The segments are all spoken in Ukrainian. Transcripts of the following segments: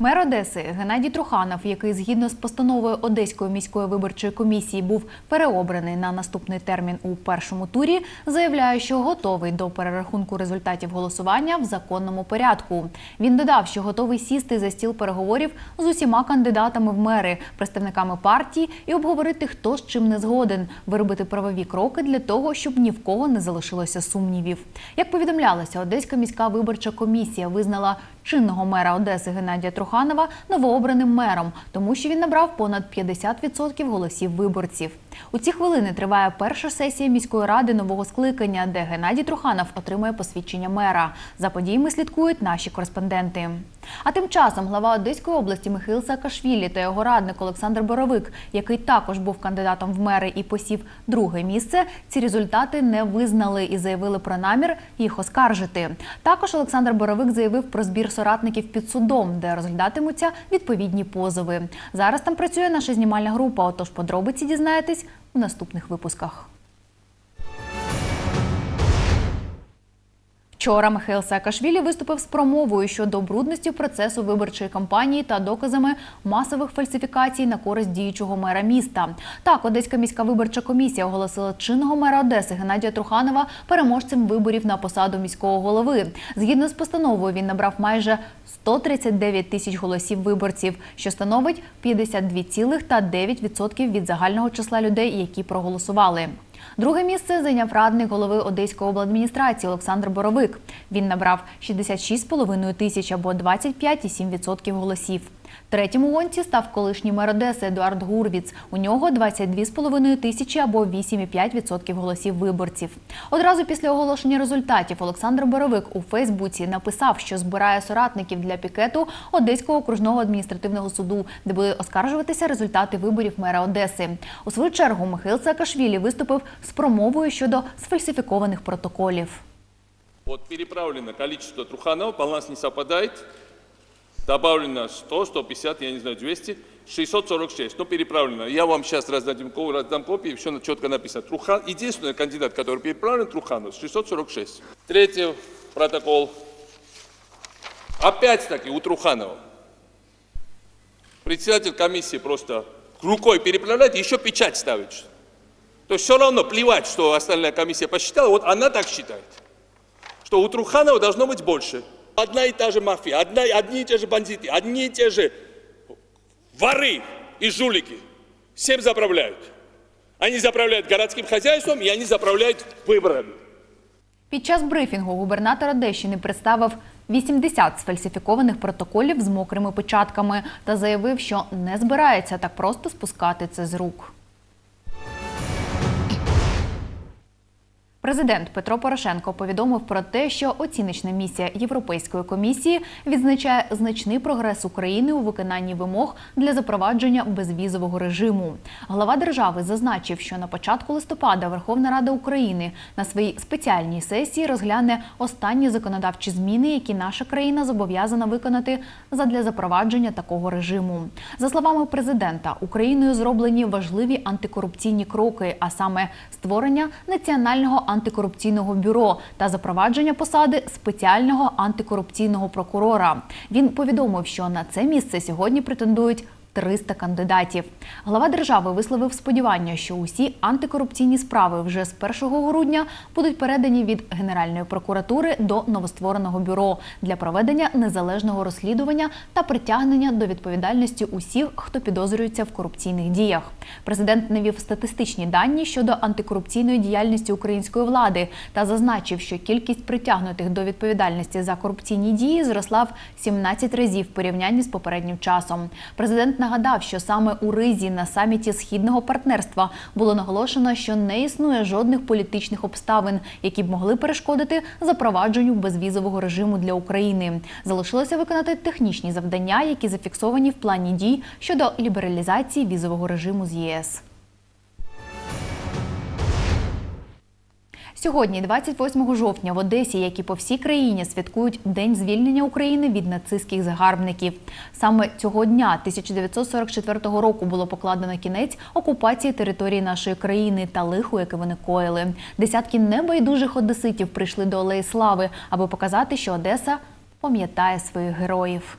Мер Одеси Геннадій Труханов, який згідно з постановою Одеської міської виборчої комісії був переобраний на наступний термін у першому турі, заявляє, що готовий до перерахунку результатів голосування в законному порядку. Він додав, що готовий сісти за стіл переговорів з усіма кандидатами в мери, представниками партії і обговорити, хто з чим не згоден, виробити правові кроки для того, щоб ні в кого не залишилося сумнівів. Як повідомлялося, Одеська міська виборча комісія визнала чинного мера Одеси Геннадія Труханова новообраним мером, тому що він набрав понад 50% голосів виборців. У ці хвилини триває перша сесія міської ради нового скликання, де Геннадій Труханов отримує посвідчення мера. За подіями слідкують наші кореспонденти. А тим часом глава Одеської області Михаил Саакашвілі та його радник Олександр Боровик, який також був кандидатом в мери і посів друге місце, ці результати не визнали і заявили про намір їх оскаржити. Також Олександр Боровик заявив про збір соратників під судом, де розглядатимуться відповідні позови. Зараз там працює наша знімальна група. Отож, подробиці дізнаєтесь у наступних випусках. Вчора Михайло Саакашвілі виступив з промовою щодо брудності процесу виборчої кампанії та доказами масових фальсифікацій на користь діючого мера міста. Так, Одеська міська виборча комісія оголосила чинного мера Одеси Геннадія Труханова переможцем виборів на посаду міського голови. Згідно з постановою, він набрав майже 139 тисяч голосів виборців, що становить 52,9% від загального числа людей, які проголосували. Друге місце зайняв радник голови Одеської обладміністрації Олександр Боровик. Він набрав 66,5 тисяч або 25,7% голосів. Третім гонці став колишній мер Одеси Едуард Гурвіц. У нього 22,5 тисячі або 8,5% голосів виборців. Одразу після оголошення результатів Олександр Боровик у Фейсбуці написав, що збирає соратників для пікету Одеського окружного адміністративного суду, де будуть оскаржуватися результати виборів мера Одеси. У свою чергу Михаил Саакашвілі виступив з промовою щодо сфальсифікованих протоколів. Вот переправлено количество Труханова, баланс не совпадает. Добавлено 100, 150, я не знаю, 200, 646. Ну, переправлено. Я вам сейчас раздадим, ко- раздам копии, все четко написано. Трухан, единственный кандидат, который переправлен, Труханов, 646. Третий протокол. Опять-таки у Труханова. Председатель комиссии просто рукой переправляет, еще печать ставит. То есть все равно плевать, что остальная комиссия посчитала, вот она так считает что у Труханова должно быть больше. Одна и та же мафия, одна, одни и те же бандиты, одни и те же воры и жулики. Всем заправляют. Они заправляют городским хозяйством, и они заправляют выборами. Під час брифінгу губернатор Одещини представив 80 сфальсифікованих протоколів з мокрими печатками та заявив, що не збирається так просто спускати це з рук. Президент Петро Порошенко повідомив про те, що оціночна місія Європейської комісії відзначає значний прогрес України у виконанні вимог для запровадження безвізового режиму. Глава держави зазначив, що на початку листопада Верховна Рада України на своїй спеціальній сесії розгляне останні законодавчі зміни, які наша країна зобов'язана виконати задля запровадження такого режиму. За словами президента, Україною зроблені важливі антикорупційні кроки, а саме створення національного антикорупційного бюро та запровадження посади спеціального антикорупційного прокурора. Він повідомив, що на це місце сьогодні претендують 300 кандидатів. Глава держави висловив сподівання, що усі антикорупційні справи вже з 1 грудня будуть передані від Генеральної прокуратури до новоствореного бюро для проведення незалежного розслідування та притягнення до відповідальності усіх, хто підозрюється в корупційних діях. Президент навів статистичні дані щодо антикорупційної діяльності української влади та зазначив, що кількість притягнутих до відповідальності за корупційні дії зросла в 17 разів в порівнянні з попереднім часом. Президент нагадав, що саме у Ризі на саміті східного партнерства було наголошено, що не існує жодних політичних обставин, які б могли перешкодити запровадженню безвізового режиму для України. Залишилося виконати технічні завдання, які зафіксовані в плані дій щодо лібералізації візового режиму з ЄС. Сьогодні, 28 жовтня, в Одесі, як і по всій країні, святкують День звільнення України від нацистських загарбників. Саме цього дня 1944 року було покладено кінець окупації території нашої країни та лиху, яке вони коїли. Десятки небайдужих одеситів прийшли до Алеї Слави, аби показати, що Одеса пам'ятає своїх героїв.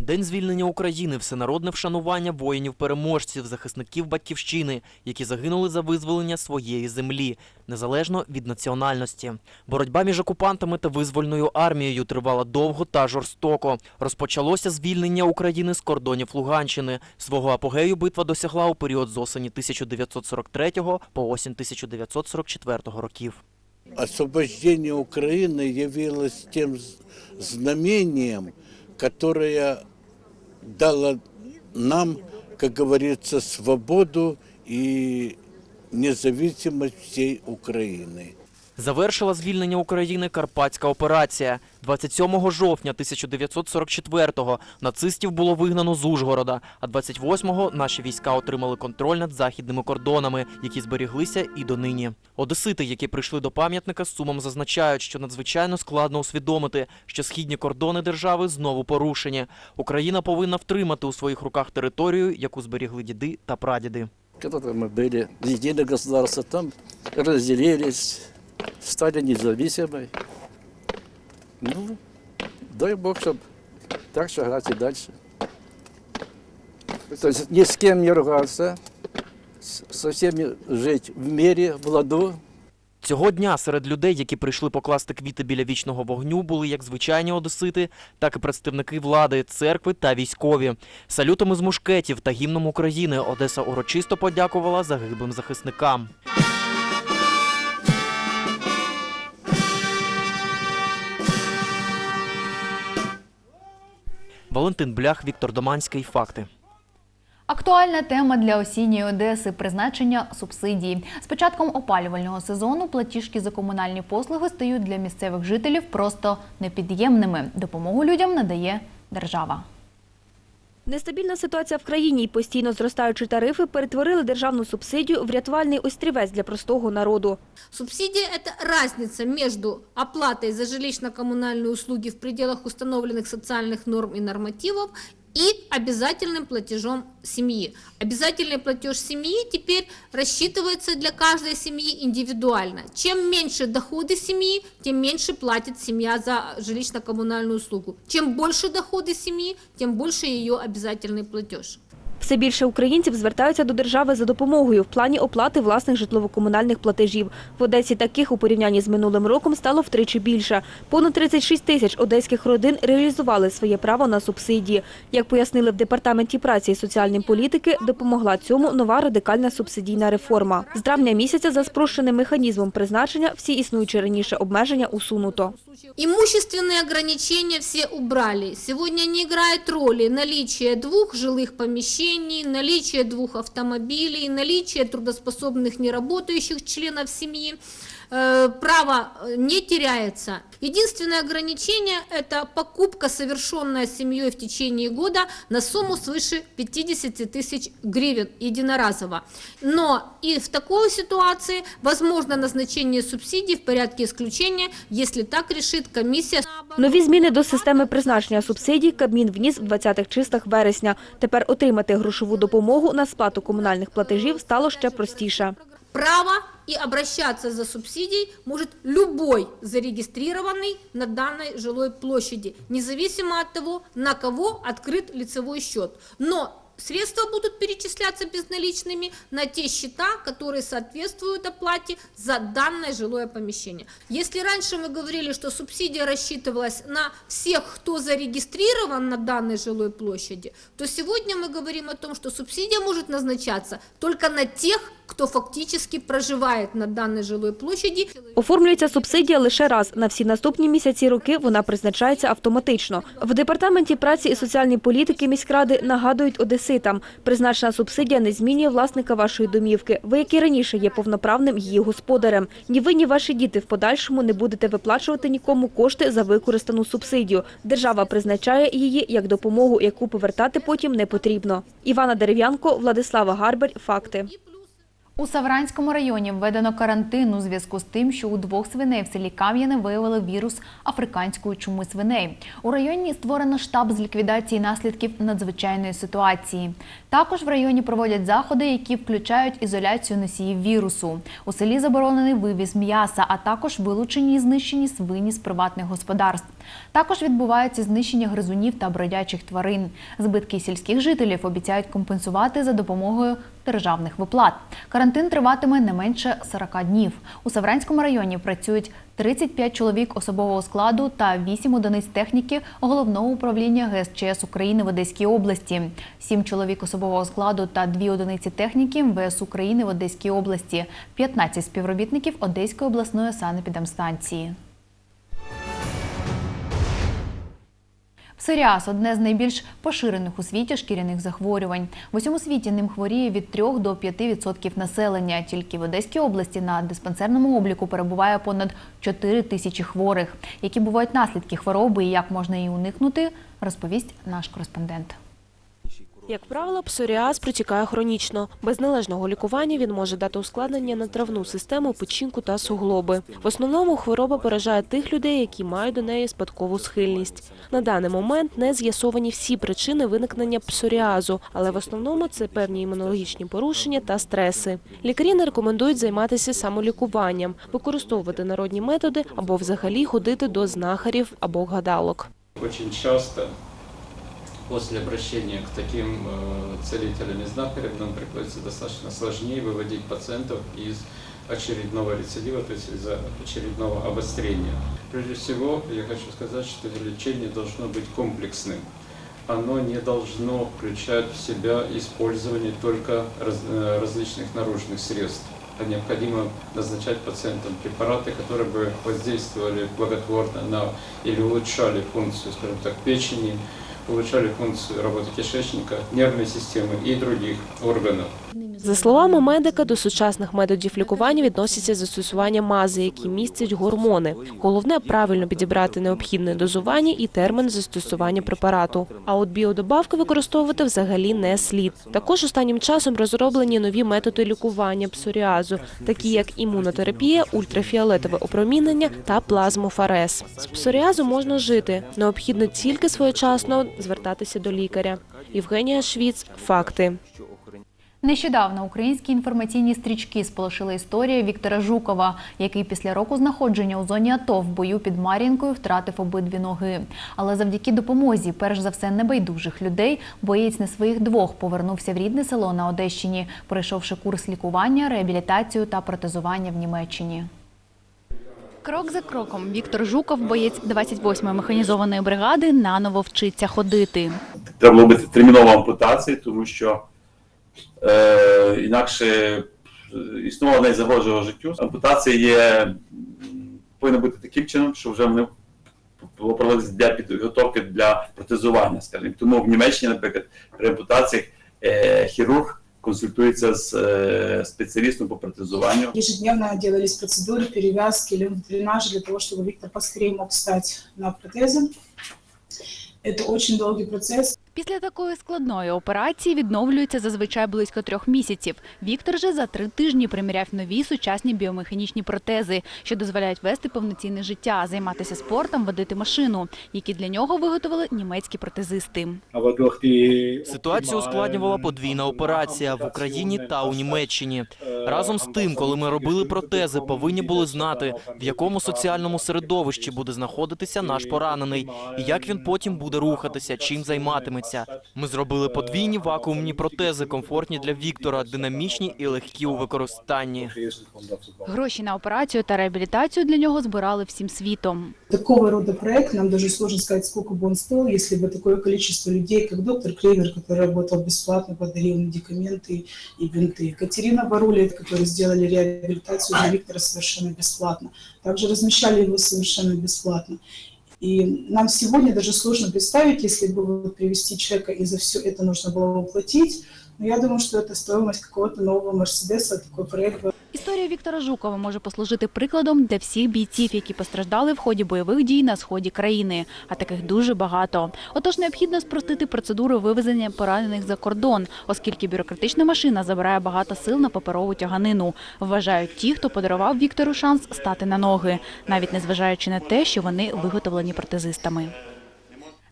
День звільнення України всенародне вшанування воїнів-переможців, захисників батьківщини, які загинули за визволення своєї землі, незалежно від національності. Боротьба між окупантами та визвольною армією тривала довго та жорстоко. Розпочалося звільнення України з кордонів Луганщини. Свого апогею битва досягла у період з осені 1943 по осінь 1944 років. освобождение Украины явилось тем з- знамением, которое дало нам, как говорится, свободу и независимость всей Украины. Завершила звільнення України Карпатська операція. 27 жовтня 1944-го нацистів було вигнано з Ужгорода, а 28-го наші війська отримали контроль над західними кордонами, які зберіглися і донині. Одесити, які прийшли до пам'ятника, з сумом зазначають, що надзвичайно складно усвідомити, що східні кордони держави знову порушені. Україна повинна втримати у своїх руках територію, яку зберігли діди та прадіди. Когда-то мы были единое там разделились, стали независимой. Ну, дай Бог, чтобы так шагать и дальше. То есть ни с кем не ругаться, с- со всеми жить в мире, в ладу, Цього дня серед людей, які прийшли покласти квіти біля вічного вогню, були як звичайні одесити, так і представники влади, церкви та військові. Салютами з мушкетів та гімном України Одеса урочисто подякувала загиблим захисникам. Валентин Блях, Віктор Доманський. Факти. Актуальна тема для осінньої Одеси призначення субсидій. З початком опалювального сезону платіжки за комунальні послуги стають для місцевих жителів просто непід'ємними. Допомогу людям надає держава. Нестабільна ситуація в країні і постійно зростаючі тарифи перетворили державну субсидію в рятувальний острівець для простого народу. Субсидия – это разница между оплатой за жилищно-коммунальные услуги в пределах установленных социальных норм и нормативов и обязательным платежом семьи. Обязательный платеж семьи теперь рассчитывается для каждой семьи индивидуально. Чем меньше доходы семьи, тем меньше платит семья за жилищно-коммунальную услугу. Чем больше доходы семьи, тем больше ее обязательный платеж. Все більше українців звертаються до держави за допомогою в плані оплати власних житлово-комунальних платежів. В Одесі таких у порівнянні з минулим роком стало втричі більше. Понад 36 тисяч одеських родин реалізували своє право на субсидії. Як пояснили в Департаменті праці і соціальної політики, допомогла цьому нова радикальна субсидійна реформа. З травня місяця за спрощеним механізмом призначення всі існуючі раніше обмеження усунуто. Имущественные ограничения все убрали. Сегодня не играет роли наличие двух жилых помещений, наличие двух автомобилей, наличие трудоспособных неработающих членов семьи. Э, Право э, не теряется. Единственное ограничение – это покупка, совершенная семьей в течение года на сумму свыше 50 тысяч гривен единоразово. Но и в такой ситуации возможно назначение субсидий в порядке исключения, если так решит комиссия. Нові зміни до системи призначення субсидій Кабмін вніс в 20-х числах вересня. Тепер отримати грошову допомогу на сплату комунальних платежів стало ще простіше. Право и обращаться за субсидией может любой зарегистрированный на данной жилой площади, независимо от того, на кого открыт лицевой счет. Но средства будут перечисляться безналичными на те счета, которые соответствуют оплате за данное жилое помещение. Если раньше мы говорили, что субсидия рассчитывалась на всех, кто зарегистрирован на данной жилой площади, то сегодня мы говорим о том, что субсидия может назначаться только на тех, кто фактически проживает на данной жилой площади. Оформлюється субсидія лише раз. На всі наступні місяці роки вона призначається автоматично. В Департаменті праці і соціальної політики міськради нагадують одеситам. Призначена субсидія не змінює власника вашої домівки. Ви, як і раніше, є повноправним її господарем. Ні ви, ні ваші діти в подальшому не будете виплачувати нікому кошти за використану субсидію. Держава призначає її як допомогу, яку повертати потім не потрібно. Івана Дерев'янко, Владислава Гарбель, Факти. У Савранському районі введено карантин у зв'язку з тим, що у двох свиней в селі Кам'яне виявили вірус африканської чуми свиней. У районі створено штаб з ліквідації наслідків надзвичайної ситуації. Також в районі проводять заходи, які включають ізоляцію носіїв вірусу. У селі заборонений вивіз м'яса, а також вилучені і знищені свині з приватних господарств. Також відбувається знищення гризунів та бродячих тварин. Збитки сільських жителів обіцяють компенсувати за допомогою державних виплат. Карантин триватиме не менше 40 днів. У Савранському районі працюють 35 чоловік особового складу та 8 одиниць техніки головного управління ГСЧС України в Одеській області, 7 чоловік особового складу та 2 одиниці техніки МВС України в Одеській області, 15 співробітників Одеської обласної санепідемстанції. Псоріаз – одне з найбільш поширених у світі шкіряних захворювань. В усьому світі ним хворіє від 3 до 5% населення. Тільки в Одеській області на диспансерному обліку перебуває понад 4 тисячі хворих. Які бувають наслідки хвороби і як можна її уникнути, розповість наш кореспондент. Як правило, псоріаз протікає хронічно. Без належного лікування він може дати ускладнення на травну систему, печінку та суглоби. В основному хвороба поражає тих людей, які мають до неї спадкову схильність. На даний момент не з'ясовані всі причини виникнення псоріазу, але в основному це певні імунологічні порушення та стреси. Лікарі не рекомендують займатися самолікуванням, використовувати народні методи або взагалі ходити до знахарів або гадалок. Очень часто после обращения к таким э, целителям и знахарям нам приходится достаточно сложнее выводить пациентов из очередного рецидива, то есть из очередного обострения. Прежде всего, я хочу сказать, что лечение должно быть комплексным. Оно не должно включать в себя использование только раз- э, различных наружных средств. А необходимо назначать пациентам препараты, которые бы воздействовали благотворно на или улучшали функцию, скажем так, печени, улучшали функцию работы кишечника, нервной системы и других органов. За словами медика, до сучасних методів лікування відноситься застосування мази, які містять гормони. Головне правильно підібрати необхідне дозування і термін застосування препарату. А от біодобавки використовувати взагалі не слід. Також останнім часом розроблені нові методи лікування псоріазу, такі як імунотерапія, ультрафіолетове опромінення та плазмофарез. З псоріазу можна жити. Необхідно тільки своєчасно звертатися до лікаря. Євгенія Швіц. Факти. Нещодавно українські інформаційні стрічки сполошили історію Віктора Жукова, який після року знаходження у зоні АТО в бою під Мар'їнкою втратив обидві ноги. Але завдяки допомозі, перш за все, небайдужих людей, боєць не своїх двох повернувся в рідне село на Одещині, пройшовши курс лікування, реабілітацію та протезування в Німеччині. Крок за кроком Віктор Жуков, боєць 28-ї механізованої бригади, наново вчиться ходити. треба робити термінову ампутацію, тому що е, інакше е, існувала не загрожувала життю. Ампутація є м, повинна бути таким чином, що вже вони було проводитися для підготовки для протезування, скажімо. Тому в Німеччині, наприклад, при ампутаціях е, хірург консультується з е, спеціалістом по протезуванню. Ежедневно делались процедуры, перевязки, лимфодренажи для того, чтобы Виктор поскорее мог встать на протезы. Это очень долгий процесс. Після такої складної операції відновлюється зазвичай близько трьох місяців. Віктор же за три тижні приміряв нові сучасні біомеханічні протези, що дозволяють вести повноцінне життя, займатися спортом, водити машину, які для нього виготовили німецькі протезисти. Ситуацію ускладнювала подвійна операція в Україні та у Німеччині. Разом з тим, коли ми робили протези, повинні були знати, в якому соціальному середовищі буде знаходитися наш поранений, і як він потім буде рухатися, чим займатиметься Ми зробили подвійні вакуумні протези, комфортні для Віктора, динамічні і легкі у використанні. Гроші на операцію та реабілітацію для нього збирали всім світом. Такого рода проект, нам даже сложно сказать, сколько бы он стоил, если бы такое количество людей, как доктор Клевер, который работал бесплатно, подарил медикаменты и бинты. Катерина Баруля, которые сделали реабилитацию для Виктора совершенно бесплатно. Также размещали его совершенно бесплатно. И нам сегодня даже сложно представить, если бы вот привести человека, и за все это нужно было бы платить. Но я думаю, что это стоимость какого-то нового Мерседеса, такой проект бы Історія Віктора Жукова може послужити прикладом для всіх бійців, які постраждали в ході бойових дій на сході країни. А таких дуже багато. Отож, необхідно спростити процедуру вивезення поранених за кордон, оскільки бюрократична машина забирає багато сил на паперову тяганину. Вважають ті, хто подарував Віктору шанс стати на ноги, навіть незважаючи на те, що вони виготовлені протезистами.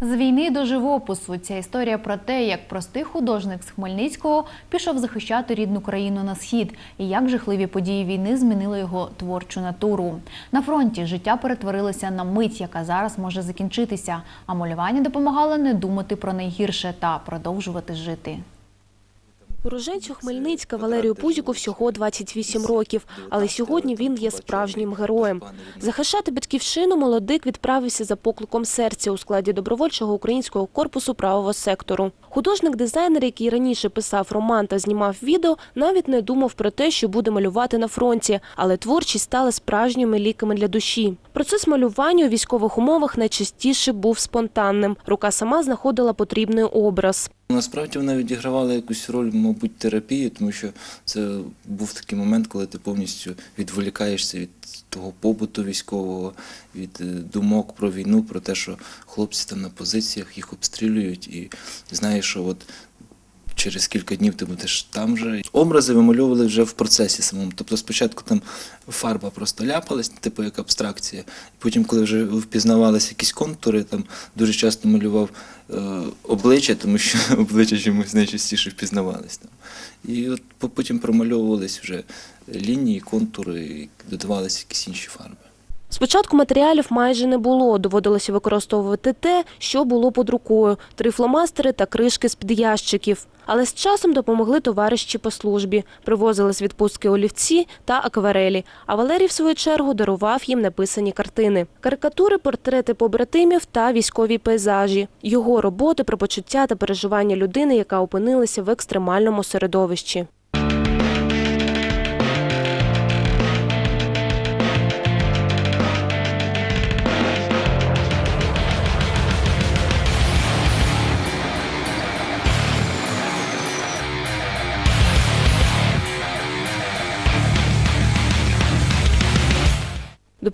З війни до живопису ця історія про те, як простий художник з Хмельницького пішов захищати рідну країну на схід, і як жахливі події війни змінили його творчу натуру. На фронті життя перетворилося на мить, яка зараз може закінчитися. А малювання допомагало не думати про найгірше та продовжувати жити. Уроженцю Хмельницька Валерію Пузіку всього 28 років, але сьогодні він є справжнім героєм. Захищати батьківщину молодик відправився за покликом серця у складі добровольчого українського корпусу правого сектору. Художник-дизайнер, який раніше писав роман та знімав відео, навіть не думав про те, що буде малювати на фронті, але творчість стала справжніми ліками для душі. Процес малювання у військових умовах найчастіше був спонтанним. Рука сама знаходила потрібний образ. Насправді вона відігравала якусь роль, мабуть, терапії, тому що це був такий момент, коли ти повністю відволікаєшся від того побуту військового, від е, думок про війну, про те, що хлопці там на позиціях їх обстрілюють, і знаєш, що от через кілька днів ти будеш там же. Образи вимальовували вже в процесі самому. Тобто спочатку там фарба просто ляпалась, типу як абстракція. Потім, коли вже впізнавалися якісь контури, там дуже часто малював е, обличчя, тому що обличчя чомусь найчастіше впізнавались. Там. І от потім промальовувались вже лінії, контури, додавалися якісь інші фарби. Спочатку матеріалів майже не було, доводилося використовувати те, що було під рукою – три фломастери та кришки з-під ящиків. Але з часом допомогли товариші по службі, привозили з відпустки олівці та акварелі, а Валерій, в свою чергу, дарував їм написані картини. Карикатури, портрети побратимів та військові пейзажі. Його роботи про почуття та переживання людини, яка опинилася в екстремальному середовищі.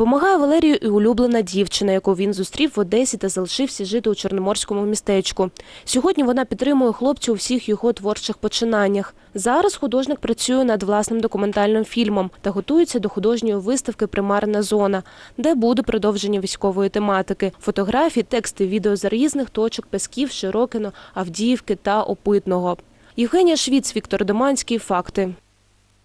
Допомагає Валерію і улюблена дівчина, яку він зустрів в Одесі та залишився жити у Чорноморському містечку. Сьогодні вона підтримує хлопця у всіх його творчих починаннях. Зараз художник працює над власним документальним фільмом та готується до художньої виставки Примарна зона, де буде продовження військової тематики, фотографії, тексти, відео з різних точок Песків, Широкино, Авдіївки та Опитного. Євгенія Швіц, Віктор Доманський. Факти.